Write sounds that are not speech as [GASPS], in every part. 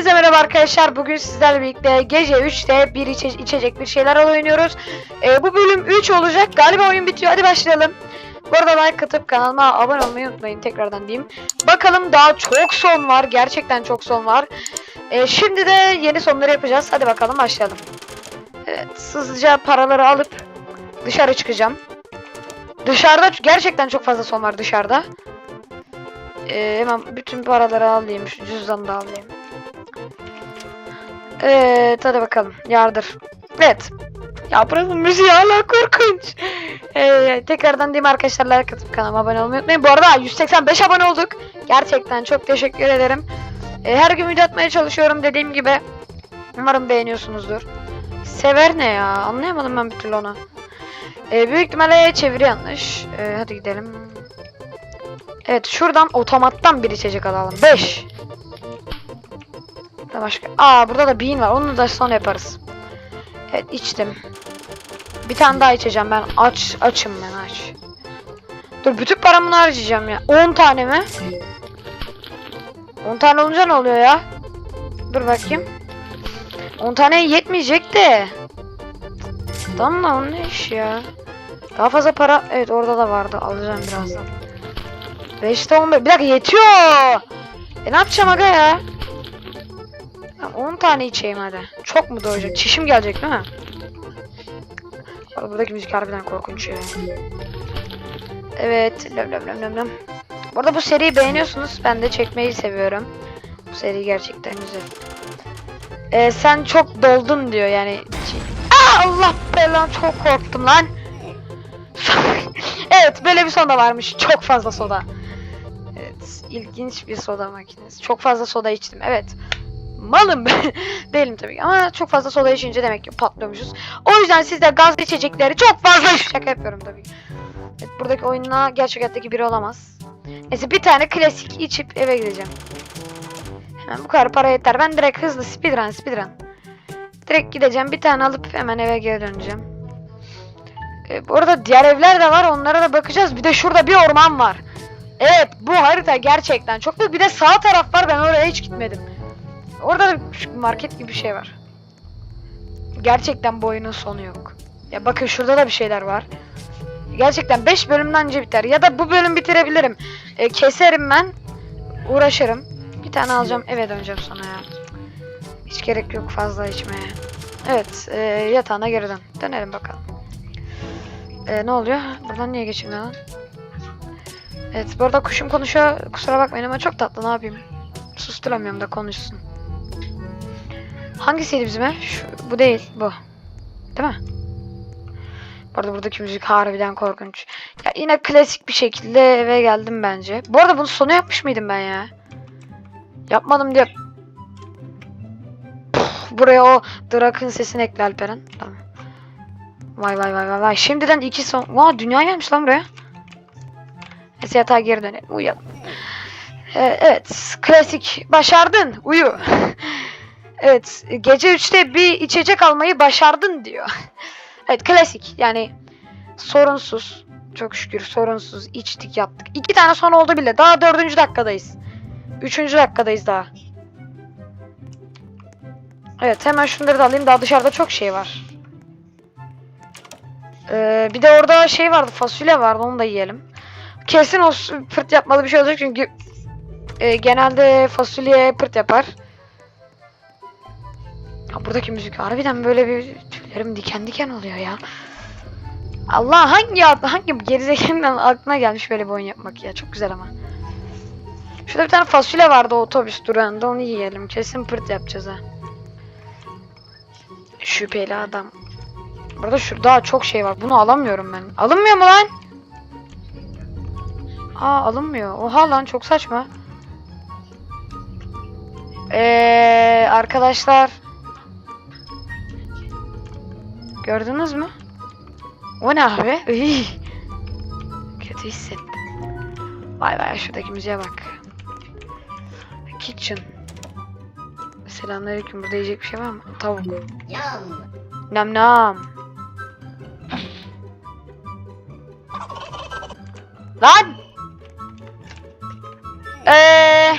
Hepinize merhaba arkadaşlar. Bugün sizlerle birlikte gece 3'te bir içe- içecek bir şeyler oynuyoruz. Ee, bu bölüm 3 olacak. Galiba oyun bitiyor. Hadi başlayalım. Bu arada like atıp kanalıma abone olmayı unutmayın. Tekrardan diyeyim. Bakalım daha çok son var. Gerçekten çok son var. Ee, şimdi de yeni sonları yapacağız. Hadi bakalım başlayalım. Evet hızlıca paraları alıp dışarı çıkacağım. Dışarıda gerçekten çok fazla son var dışarıda. Ee, hemen bütün paraları alayım. Şu cüzdanı da alayım. Evet hadi bakalım. Yardır. Evet. Ya buranın müziği hala korkunç. Ee, tekrardan diyeyim arkadaşlar like kanalıma abone olmayı unutmayın. Bu arada 185 abone olduk. Gerçekten çok teşekkür ederim. Ee, her gün video atmaya çalışıyorum dediğim gibi. Umarım beğeniyorsunuzdur. Sever ne ya? Anlayamadım ben bir türlü onu. Ee, büyük ihtimalle çeviri yanlış. Ee, hadi gidelim. Evet şuradan otomattan bir içecek alalım. 5. Da başka. Aa burada da bean var. Onu da sonra yaparız. Evet içtim. Bir tane daha içeceğim ben. Aç açım ben aç. Dur bütün paramı harcayacağım ya. 10 tane mi? 10 tane olunca ne oluyor ya? Dur bakayım. 10 tane yetmeyecek de. Tamam da onun ne iş ya? Daha fazla para evet orada da vardı. Alacağım birazdan. 5'te 15. Bir dakika yetiyor. E ne yapacağım aga ya? Ya 10 tane içeyim hadi. Çok mu doyacak? Çişim gelecek değil mi? Abi buradaki müzik harbiden korkunç ya. Evet. Löm löm löm löm löm. Bu arada bu seriyi beğeniyorsunuz. Ben de çekmeyi seviyorum. Bu seri gerçekten güzel. Ee, sen çok doldun diyor yani. Aa, Allah belanı çok korktum lan. [LAUGHS] evet böyle bir soda varmış. Çok fazla soda. Evet ilginç bir soda makinesi. Çok fazla soda içtim. Evet. Malım [LAUGHS] değilim tabii ki ama çok fazla soda içince demek ki patlıyormuşuz. O yüzden siz de içecekleri çok fazla [LAUGHS] şaka yapıyorum tabii. Evet, buradaki oyunla gerçek hayattaki biri olamaz. Neyse bir tane klasik içip eve gideceğim. Hemen bu kadar para yeter. Ben direkt hızlı speedrun speedrun. Direkt gideceğim bir tane alıp hemen eve geri döneceğim. Ee, bu arada diğer evler de var onlara da bakacağız. Bir de şurada bir orman var. Evet bu harita gerçekten çok büyük. Bir de sağ taraf var ben oraya hiç gitmedim. Orada da küçük bir market gibi bir şey var. Gerçekten bu oyunun sonu yok. Ya bakın şurada da bir şeyler var. Gerçekten 5 bölümden önce biter. Ya da bu bölüm bitirebilirim. E, keserim ben. Uğraşırım. Bir tane alacağım eve döneceğim sonra ya. Hiç gerek yok fazla içmeye. Evet e, yatağına geri dön. Dönelim bakalım. E, ne oluyor? Buradan niye geçilmiyor lan? Evet bu arada kuşum konuşuyor. Kusura bakmayın ama çok tatlı ne yapayım. Susturamıyorum da konuşsun. Hangisiydi bizim ev? Şu, bu değil bu. Değil mi? Bu arada buradaki müzik harbiden korkunç. Ya yine klasik bir şekilde eve geldim bence. Bu arada bunu sonu yapmış mıydım ben ya? Yapmadım diye. Buraya o Drak'ın sesini ekle Alperen. Tamam. Vay vay vay vay vay. Şimdiden iki son... Vay dünya gelmiş lan buraya. Neyse yatağa geri dönelim. Uyuyalım. Ee, evet. Klasik. Başardın. Uyu. [LAUGHS] evet. Gece 3'te bir içecek almayı başardın diyor. [LAUGHS] evet klasik. Yani sorunsuz. Çok şükür sorunsuz içtik yaptık. İki tane son oldu bile. Daha dördüncü dakikadayız. Üçüncü dakikadayız daha. Evet hemen şunları da alayım. Daha dışarıda çok şey var. Ee, bir de orada şey vardı. Fasulye vardı. Onu da yiyelim. Kesin o pırt yapmalı bir şey olacak çünkü e, genelde fasulye pırt yapar. Buradaki müzik harbiden böyle bir tüylerim diken diken oluyor ya. Allah hangi hangi gerizekanın aklına gelmiş böyle bir oyun yapmak ya çok güzel ama. Şurada bir tane fasulye vardı otobüs durağında onu yiyelim. Kesin pırt yapacağız ha. Şüpheli adam. Burada şurada çok şey var. Bunu alamıyorum ben. Alınmıyor mu lan? Aa alınmıyor. Oha lan çok saçma. Eee arkadaşlar. Gördünüz mü? O ne abi? Iy. Kötü hissettim. Vay vay şuradaki müziğe bak. Kitchen. Selamünaleyküm. Burada yiyecek bir şey var mı? Tavuk. Nam nam. Lan! Eee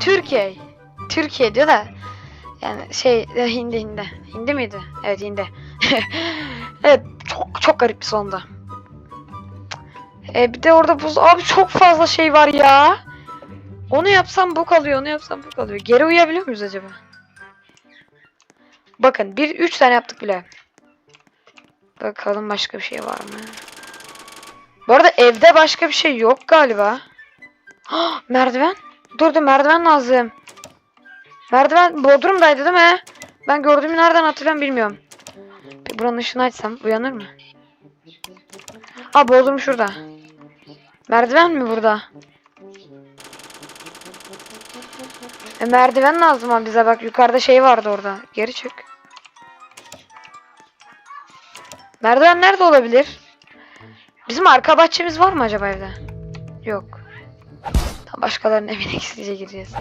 Türkiye. Türkiye diyor da yani şey e, Hindi Hindi. Hindi miydi? Evet Hindi. [LAUGHS] evet çok çok garip bir sonda. E, bir de orada buz abi çok fazla şey var ya. Onu yapsam bu kalıyor, onu yapsam bu kalıyor. Geri uyuyabiliyor muyuz acaba? Bakın bir üç tane yaptık bile. Bakalım başka bir şey var mı? Bu arada evde başka bir şey yok galiba. [GASPS] Merdiven. Dur dur merdiven lazım. Merdiven Bodrum'daydı değil mi? Ben gördüğümü nereden hatırlıyorum bilmiyorum. Buranın ışığını açsam uyanır mı? Aa Bodrum şurada. Merdiven mi burada? E, merdiven lazım ama bize bak yukarıda şey vardı orada. Geri çık. Merdiven nerede olabilir? Bizim arka bahçemiz var mı acaba evde? Yok. Tam başkalarının evine gizlice gireceğiz.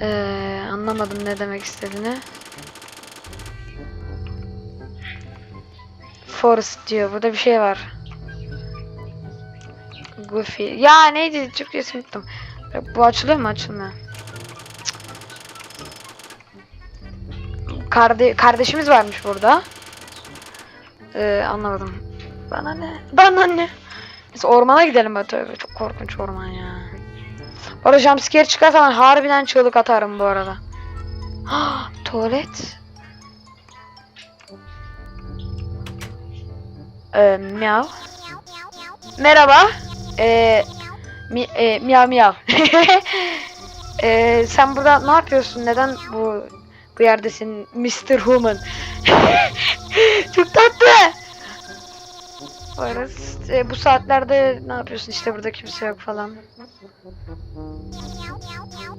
Ee, anlamadım ne demek istediğini. Forest diyor. Burada bir şey var. Goofy. Ya neydi? Türkçesini unuttum. Bu açılıyor mu? Açılmıyor. Karde kardeşimiz varmış burada. Ee, anlamadım. Bana ne? Bana ne? Biz ormana gidelim be tövbe. Çok korkunç orman ya. Bu arada jumpscare çıkarsa harbiden çığlık atarım bu arada. Ah, tuvalet. Ee, miyav. Merhaba. Ee, mi, e, miyav miyav. [LAUGHS] Ee, sen burada ne yapıyorsun? Neden bu bu yerdesin Mr. Human? [LAUGHS] Çok tatlı. Arada, e, bu saatlerde ne yapıyorsun? İşte burada kimse yok falan.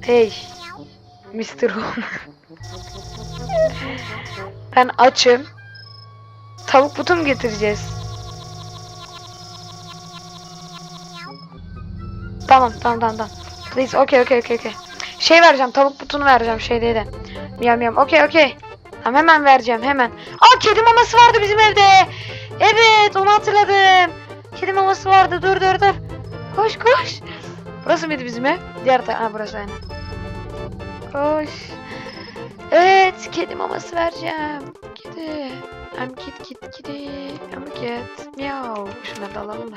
Hey. Mr. Human. [LAUGHS] ben açım. Tavuk butu mu getireceğiz? Tamam tamam tamam tamam. Please okay okay okay okay. Şey vereceğim tavuk butunu vereceğim şey değil de. Miyam miyam okay okay. Tamam hemen vereceğim hemen. Aa kedi maması vardı bizim evde. Evet onu hatırladım. Kedi maması vardı dur dur dur. Koş koş. Burası mıydı bizim ev? Diğer taraf. Ha burası aynen. Koş. Evet kedi maması vereceğim. Kedi. I'm kid kid kedi. I'm cat. Miau. Şunları da alalım da.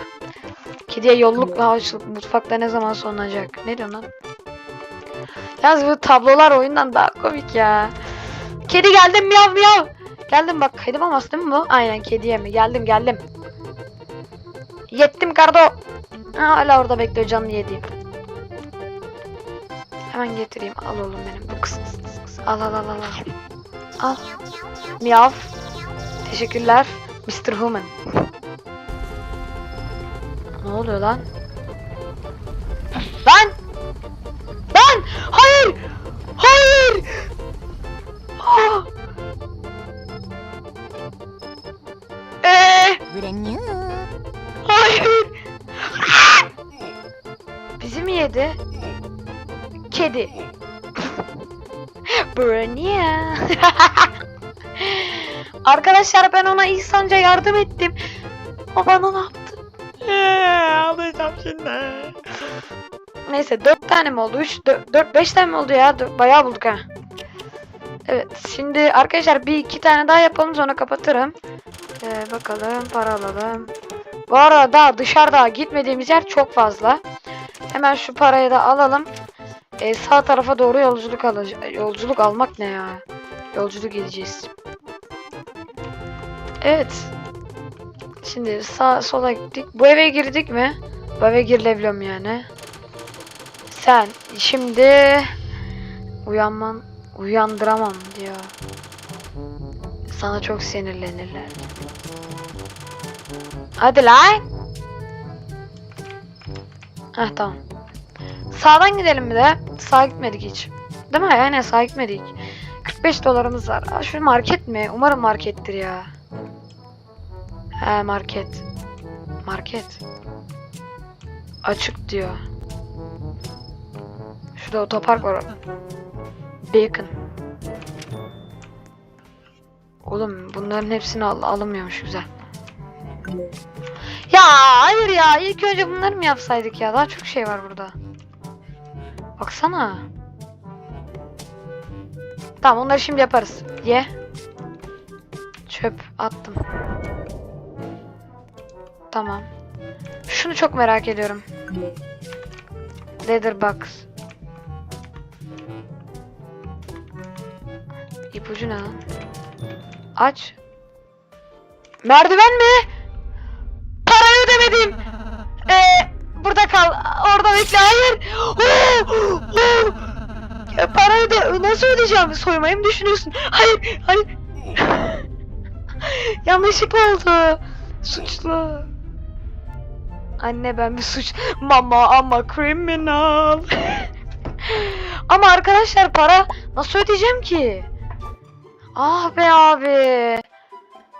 Kediye yolluk ve açlık mutfakta ne zaman sonlanacak? Ne diyorsun lan? Yalnız bu tablolar oyundan daha komik ya. Kedi geldim miyav miyav. Geldim bak kedi maması değil mi bu? Aynen kediye mi? Geldim geldim. Yettim kardo. Ha, hala orada bekliyor canlı yediğim. Hemen getireyim. Al oğlum benim. Bu kız, kız, al al al. al. Al. Miyav. Teşekkürler. Mr. Human. Ne oluyor lan? Lan! Lan! Hayır! Hayır! Ah! Brand new. hayır! Bizi mi yedi? Kedi. Brania. Arkadaşlar ben ona İhsanca yardım ettim. O bana ne yaptı? Eee, Ağlayacağım şimdi. Neyse 4 tane mi oldu? 3, 4, 5 tane mi oldu ya? Dört- Bayağı bulduk ha. Evet şimdi arkadaşlar bir iki tane daha yapalım sonra kapatırım. Ee, bakalım para alalım. Bu arada dışarıda gitmediğimiz yer çok fazla. Hemen şu parayı da alalım. Ee, sağ tarafa doğru yolculuk alacağız. Yolculuk almak ne ya? Yolculuk edeceğiz. Evet. Şimdi sağ sola gittik. Bu eve girdik mi? Bu eve girilebiliyor mu yani? Sen şimdi uyanman uyandıramam diyor. Sana çok sinirlenirler. Hadi lan. Heh tamam. Sağdan gidelim bir de. Sağa gitmedik hiç. Değil mi? Aynen sağa gitmedik. 45 dolarımız var. Aa, şu market mi? Umarım markettir ya. He market. Market. Açık diyor. Şurada otopark var. Bacon. Oğlum bunların hepsini al alınmıyormuş güzel. Ya hayır ya. İlk önce bunları mı yapsaydık ya? Daha çok şey var burada. Baksana. Tamam onları şimdi yaparız. Ye. Çöp attım. Tamam. Şunu çok merak ediyorum. Leather box. İpucu ne lan? Aç. Merdiven mi? Ödemedim. Ee, burada kal. Orada bekle. Hayır. Parayı öde. Nasıl ödeyeceğim? Soymayı mı düşünüyorsun? Hayır. Hayır. [LAUGHS] Yanlışlıkla oldu. Suçlu. Anne ben bir suç. Mama ama criminal. [LAUGHS] ama arkadaşlar para nasıl ödeyeceğim ki? Ah be abi.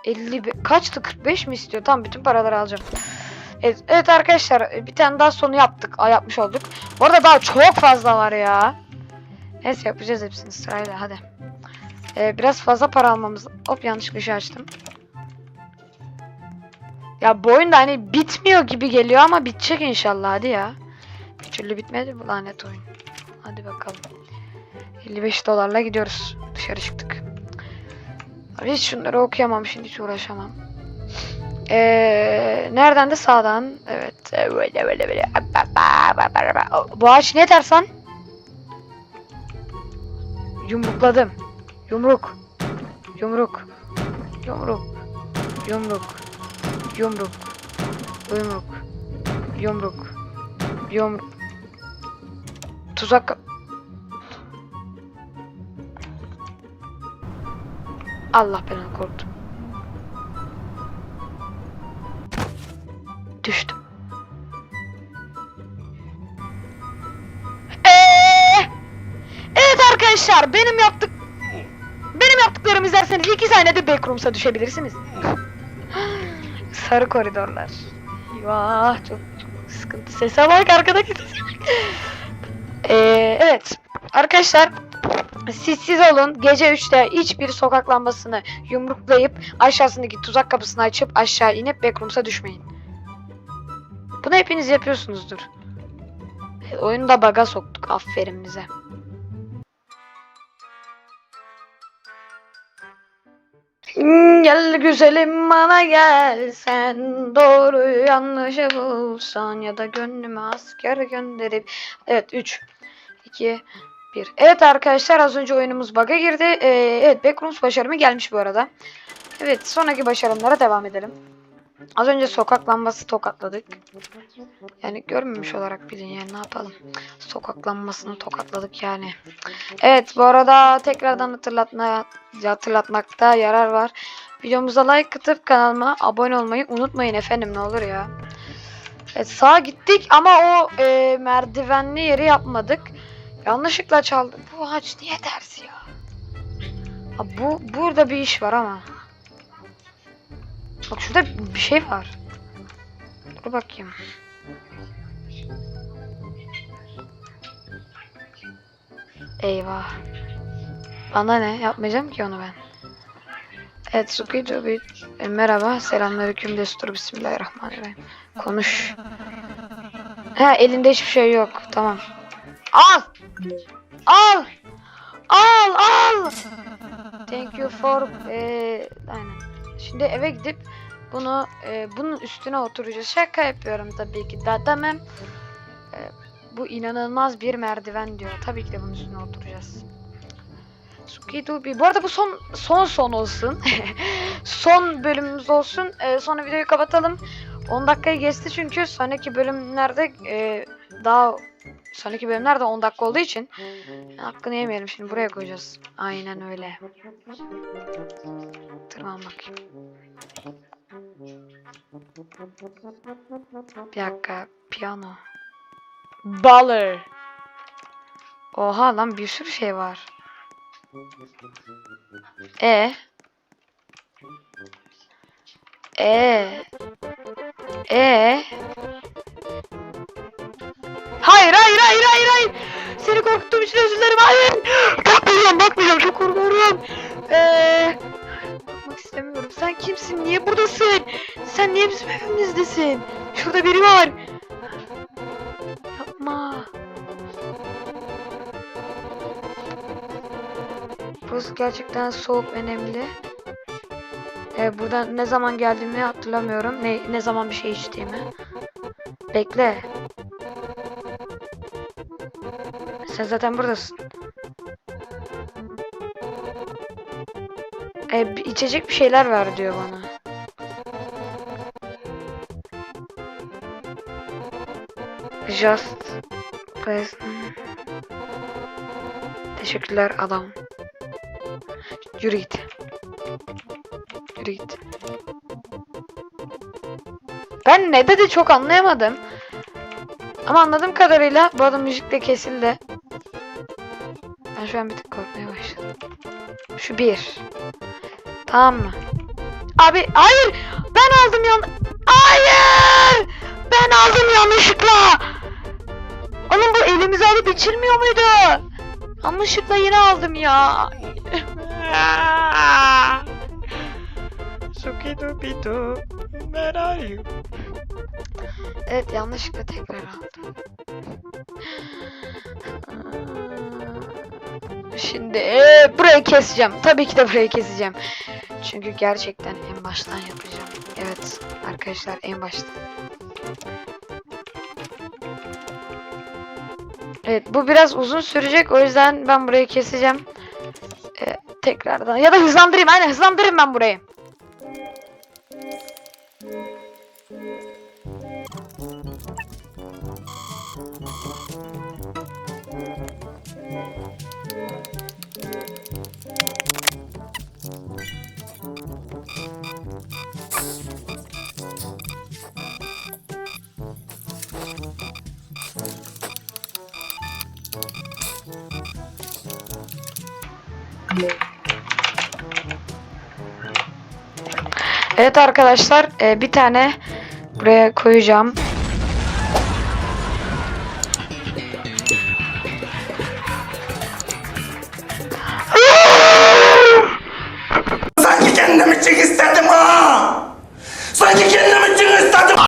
50 be- kaçtı 45 mi istiyor? Tamam bütün paraları alacağım. Evet, evet arkadaşlar bir tane daha sonu yaptık. Aa, yapmış olduk. Bu arada daha çok fazla var ya. Neyse yapacağız hepsini sırayla hadi. Ee, biraz fazla para almamız. Hop yanlış bir şey açtım. Ya bu oyun da hani bitmiyor gibi geliyor ama bitecek inşallah hadi ya. Bir türlü bitmedi bu lanet oyun. Hadi bakalım. 55 dolarla gidiyoruz. Dışarı çıktık. Hiç şunları okuyamam şimdi hiç uğraşamam. Ee, nereden de sağdan. Evet. Böyle böyle böyle. Bu ağaç ne ters? Yumrukladım. Yumruk. Yumruk. Yumruk. Yumruk. Yumruk. Yumruk. Yumruk. Yumruk. Tuzak. Allah belanı korktum. Düştüm. Eee! Evet arkadaşlar benim yaptık benim yaptıklarımı izlerseniz iki saniyede backrooms'a düşebilirsiniz. [GASPS] Sarı koridorlar. Vah çok, çok sıkıntı. Sese bak arkadaki sese. Ee, evet. Arkadaşlar siz siz olun. Gece 3'te hiçbir sokak lambasını yumruklayıp aşağısındaki tuzak kapısını açıp aşağı inip backrooms'a düşmeyin. Bunu hepiniz yapıyorsunuzdur. Evet, oyunu da baga soktuk. Aferin bize. Hmm, Gel güzelim bana gel sen doğru yanlışı bulsan ya da gönlüme asker gönderip evet 3 2 1 Evet arkadaşlar az önce oyunumuz bug'a girdi. Ee, evet Backrooms başarımı gelmiş bu arada. Evet sonraki başarımlara devam edelim. Az önce sokak lambası tokatladık. Yani görmemiş olarak bilin yani ne yapalım. Sokak lambasını tokatladık yani. Evet bu arada tekrardan hatırlatma, hatırlatmakta yarar var. Videomuza like atıp kanalıma abone olmayı unutmayın efendim ne olur ya. Evet sağa gittik ama o e, merdivenli yeri yapmadık. Yanlışlıkla çaldık. Bu ağaç niye ters ya? Ha, bu burada bir iş var ama. Bak şurada bir şey var. Dur bakayım. Eyvah. Bana ne? Yapmayacağım ki onu ben. Evet Suki Dubi. E, merhaba. Selamünaleyküm Destur. Bismillahirrahmanirrahim. Konuş. Ha elinde hiçbir şey yok. Tamam. Al. Al. Al al. Thank you for e, aynen. Şimdi eve gidip bunu e, bunun üstüne oturacağız. Şaka yapıyorum tabii ki. Da demem. E, bu inanılmaz bir merdiven diyor. Tabii ki de bunun üstüne oturacağız. Sukidubi. Bu arada bu son son son olsun. [LAUGHS] son bölümümüz olsun. E, sonra videoyu kapatalım. 10 dakikayı geçti çünkü sonraki bölümlerde e, daha sonraki bölümlerde 10 dakika olduğu için hakkını yemeyelim şimdi buraya koyacağız. Aynen öyle. Tırman bakayım. Bir dakika. Piyano. Baller. Oha lan bir sürü şey var. E. E. E. Hayır hayır hayır hayır hayır. Seni korkuttuğum için özür dilerim. Hayır. Bakmayacağım bakmayacağım çok korkuyorum. Eee. Bakmak istemiyorum. Sen kimsin? Niye buradasın? Sen niye bizim evimizdesin? Şurada biri var. Yapma. Burası gerçekten soğuk ve nemli. Ee, buradan ne zaman geldiğimi hatırlamıyorum. Ne, ne zaman bir şey içtiğimi. Bekle. Sen zaten buradasın. Ee, içecek bir şeyler ver diyor bana. Just please. Teşekkürler adam. Yürü git. Yürü git. Ben ne dedi çok anlayamadım. Ama anladığım kadarıyla bu adam müzikle kesildi. Ben şu an bir tık korkmaya başladım. Şu bir. Tamam mı? Abi hayır! Ben aldım yan... Hayır! Ben aldım yanlışlıkla! Oğlum bu elimize alıp içilmiyor muydu? Yanlışlıkla yine aldım ya. [LAUGHS] Sukidubidu. Where are you? Evet yanlışlıkla tekrar aldım. Şimdi eee, burayı keseceğim. Tabii ki de burayı keseceğim. Çünkü gerçekten en baştan yapacağım. Evet arkadaşlar en baştan. Evet bu biraz uzun sürecek o yüzden ben burayı keseceğim. Ee, tekrardan ya da hızlandırayım aynen hızlandırayım ben burayı. Evet arkadaşlar e, bir tane buraya koyacağım.